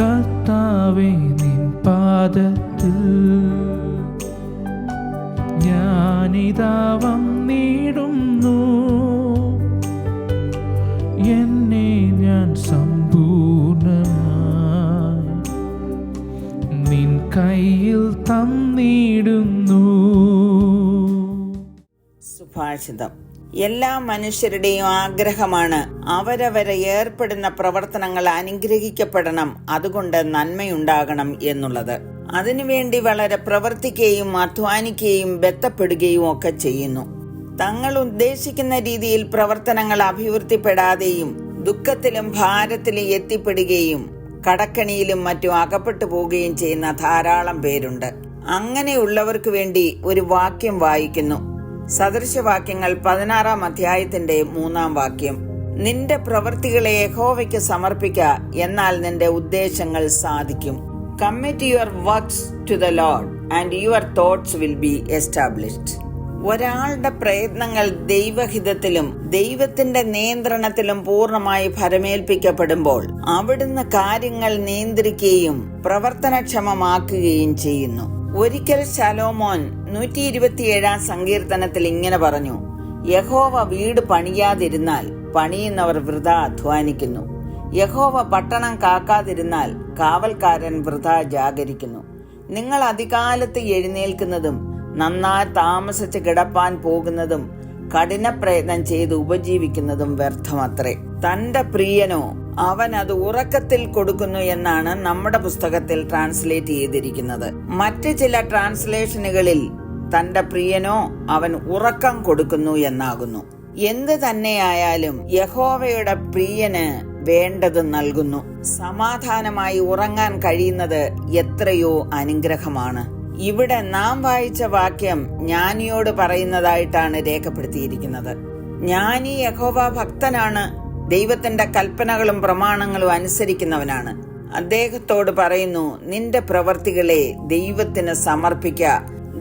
കർത്താവേ നിൻ പാദത്തിൽ ഞാനിതാവം നേടുന്നു എന്നെ ഞാൻ സമ്പൂർണമായി നിൻ കയ്യിൽ തന്നിടുന്നു. സുഭാഷിതം. എല്ലാ മനുഷ്യരുടെയും ആഗ്രഹമാണ് അവരവരെ ഏർപ്പെടുന്ന പ്രവർത്തനങ്ങൾ അനുഗ്രഹിക്കപ്പെടണം. അതുകൊണ്ട് നന്മയുണ്ടാകണം എന്നുള്ളത്. അതിനുവേണ്ടി വളരെ പ്രവർത്തിക്കുകയും അധ്വാനിക്കുകയും ബന്ധപ്പെടുകയും ഒക്കെ ചെയ്യുന്നു. തങ്ങൾ ഉദ്ദേശിക്കുന്ന രീതിയിൽ പ്രവർത്തനങ്ങൾ അഭിവൃദ്ധിപ്പെടാതെയും ദുഃഖത്തിലും ഭാരത്തിലും എത്തിപ്പെടുകയും കടക്കണിയിലും മറ്റും അകപ്പെട്ടു പോവുകയും ചെയ്യുന്ന ധാരാളം പേരുണ്ട്. അങ്ങനെയുള്ളവർക്ക് വേണ്ടി ഒരു വാക്യം വായിക്കുന്നു. സദൃശവാക്യങ്ങൾ പതിനാറാം അധ്യായത്തിന്റെ മൂന്നാം വാക്യം. നിന്റെ പ്രവൃത്തികളെ യഹോവയ്ക്ക് സമർപ്പിക്ക എന്നാൽ നിന്റെ ഉദ്ദേശങ്ങൾ സാധിക്കും. Commit your works to the lord and your thoughts will be established ഒരാളുടെ പ്രയത്നങ്ങൾ ദൈവഹിതത്തിലും ദൈവത്തിന്റെ നിയന്ത്രണത്തിലും പൂർണമായി ഫലമേൽപ്പിക്കപ്പെടുമ്പോൾ അവിടുന്ന് കാര്യങ്ങൾ നിയന്ത്രിക്കുകയും പ്രവർത്തനക്ഷമമാക്കുകയും ചെയ്യുന്നു. ഒരിക്കൽ ശലോമോൻ നൂറ്റി ഇരുപത്തിയേഴാം സങ്കീർത്തനത്തിൽ ഇങ്ങനെ പറഞ്ഞു യഹോവ വീട് പണിയാതിരുന്നാൽ പണിയുന്നവർ വൃത അധ്വാനിക്കുന്നു. യഹോവ പട്ടണം കാക്കാതിരുന്നാൽ കാവൽക്കാരൻ വൃത ജാഗരിക്കുന്നു. നിങ്ങൾ അധികാലത്ത് എഴുന്നേൽക്കുന്നതും നന്നായി താമസിച്ച് കിടപ്പാൻ പോകുന്നതും കഠിന പ്രയത്നം ചെയ്ത് ഉപജീവിക്കുന്നതും വ്യർത്ഥമത്രേ. തന്റെ പ്രിയനോ അവൻ അത് ഉറക്കത്തിൽ കൊടുക്കുന്നു എന്നാണ് നമ്മുടെ പുസ്തകത്തിൽ ട്രാൻസ്ലേറ്റ് ചെയ്തിരിക്കുന്നത്. മറ്റ് ചില ട്രാൻസ്ലേഷനുകളിൽ തന്റെ പ്രിയനോ അവൻ ഉറക്കം കൊടുക്കുന്നു എന്നാകുന്നു. എന്ത് തന്നെയായാലും യഹോവയുടെ പ്രിയന് വേണ്ടത് നൽകുന്നു. സമാധാനമായി ഉറങ്ങാൻ കഴിയുന്നത് എത്രയോ അനുഗ്രഹമാണ്. ഇവിടെ നാം വായിച്ച വാക്യം ജ്ഞാനിയോട് പറയുന്നതായിട്ടാണ് രേഖപ്പെടുത്തിയിരിക്കുന്നത്. ജ്ഞാനി യഹോവ ഭക്തനാണ് ദൈവത്തിന്റെ കൽപ്പനകളും പ്രമാണങ്ങളും അനുസരിക്കുന്നവനാണ്. അദ്ദേഹത്തോട് പറയുന്നു നിന്റെ പ്രവർത്തികളെ ദൈവത്തിന് സമർപ്പിക്ക.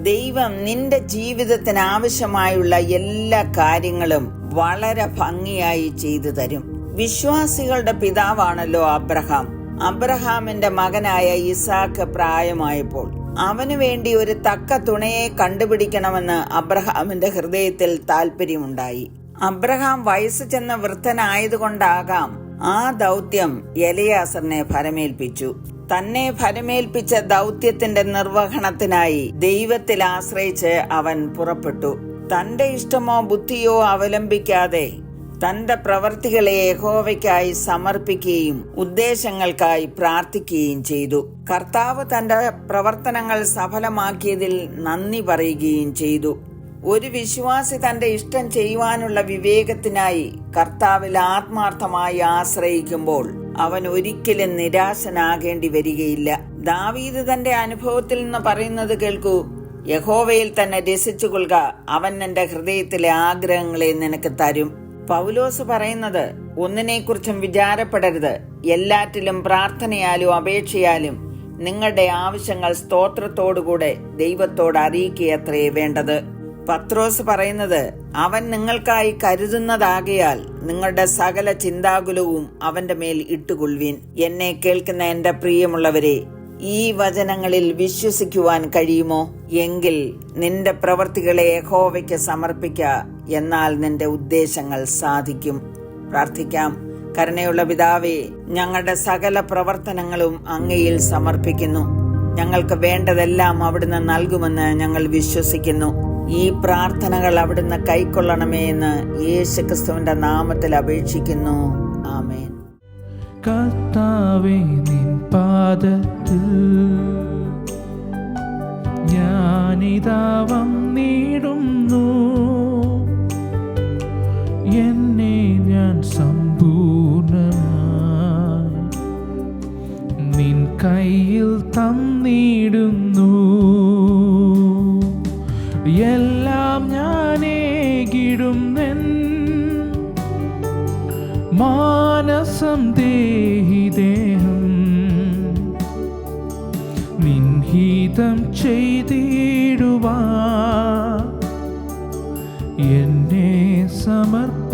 ദൈവം നിന്റെ ജീവിതത്തിന് ആവശ്യമായുള്ള എല്ലാ കാര്യങ്ങളും വളരെ ഭംഗിയായി ചെയ്തു തരും. വിശ്വാസികളുടെ പിതാവാണല്ലോ അബ്രഹാം. അബ്രഹാമിന്റെ മകനായ ഇസാക്ക് പ്രായമായപ്പോൾ അവനു വേണ്ടി ഒരു തക്ക തുണയെ കണ്ടുപിടിക്കണമെന്ന് അബ്രഹാമിന്റെ ഹൃദയത്തിൽ താല്പര്യമുണ്ടായി അബ്രഹാം വയസ്സ് ചെന്ന വൃദ്ധനായതുകൊണ്ടാകാം ആ ദൗത്യം എലയാസറിനെ ഫലമേൽപ്പിച്ചു തന്നെ ഫലമേൽപ്പിച്ച ദൗത്യത്തിന്റെ നിർവഹണത്തിനായി ദൈവത്തിൽ ആശ്രയിച്ച് അവൻ പുറപ്പെട്ടു. തന്റെ ഇഷ്ടമോ ബുദ്ധിയോ അവലംബിക്കാതെ തന്റെ പ്രവർത്തികളെ യഹോവയ്ക്കായി സമർപ്പിക്കുകയും ഉദ്ദേശങ്ങൾക്കായി പ്രാർത്ഥിക്കുകയും ചെയ്തു. കർത്താവ് തന്റെ പ്രവർത്തനങ്ങൾ സഫലമാക്കിയതിൽ നന്ദി പറയുകയും ചെയ്തു. ഒരു വിശ്വാസി തന്റെ ഇഷ്ടം ചെയ്യുവാനുള്ള വിവേകത്തിനായി കർത്താവിൽ ആത്മാർത്ഥമായി ആശ്രയിക്കുമ്പോൾ അവൻ ഒരിക്കലും നിരാശനാകേണ്ടി വരികയില്ല. ദാവീദ് തന്റെ അനുഭവത്തിൽ നിന്ന് പറയുന്നത് കേൾക്കൂ. യഹോവയിൽ തന്നെ രസിച്ചു കൊള്ളുക അവൻ എന്റെ ഹൃദയത്തിലെ ആഗ്രഹങ്ങളെ നിനക്ക് തരും. പൗലോസ് പറയുന്നത് ഒന്നിനെക്കുറിച്ചും വിചാരപ്പെടരുത്. എല്ലാറ്റിലും പ്രാർത്ഥനയാലും അപേക്ഷയാലും നിങ്ങളുടെ ആവശ്യങ്ങൾ സ്തോത്രത്തോടുകൂടെ ദൈവത്തോട് അറിയിക്കുക അത്രയേ വേണ്ടത്. പത്രോസ് പറയുന്നത് അവൻ നിങ്ങൾക്കായി കരുതുന്നതാകയാൽ നിങ്ങളുടെ സകല ചിന്താകുലവും അവന്റെ മേൽ ഇട്ടുകൊള്ളുവിൻ. എന്നെ കേൾക്കുന്ന എന്റെ പ്രിയമുള്ളവരെ ഈ വചനങ്ങളിൽ വിശ്വസിക്കുവാൻ കഴിയുമോ? എങ്കിൽ നിന്റെ പ്രവർത്തികളെ യഹോവയ്ക്ക് സമർപ്പിക്ക എന്നാൽ നിന്റെ ഉദ്ദേശങ്ങൾ സാധിക്കും. പ്രാർത്ഥിക്കാം. കരുണയുള്ള പിതാവേ ഞങ്ങളുടെ സകല പ്രവർത്തനങ്ങളും അങ്ങയിൽ സമർപ്പിക്കുന്നു. ഞങ്ങൾക്ക് വേണ്ടതെല്ലാം അവിടുന്ന് നൽകുമെന്ന് ഞങ്ങൾ വിശ്വസിക്കുന്നു. ഈ പ്രാർത്ഥനകൾ അവിടുന്ന് കൈക്കൊള്ളണമേ എന്ന് യേശു ക്രിസ്തുവിന്റെ നാമത്തിൽ അപേക്ഷിക്കുന്നു. ആമേൻ. കർത്താവേ നിൻ പാദത്തിൽ ഞാനിതാ വന്നിടുന്നു എന്നെ ഞാൻ സമ്പൂർണമായി നിൻ കയ്യിൽ തന്നിടുന്നു. എല്ലാം ഞാനേകിടും നിൻ മാനസം ദേഹി ദേഹം. നിൻഹീതം ചെയ്തിടുവാ. എന്നെ സമർപ്പ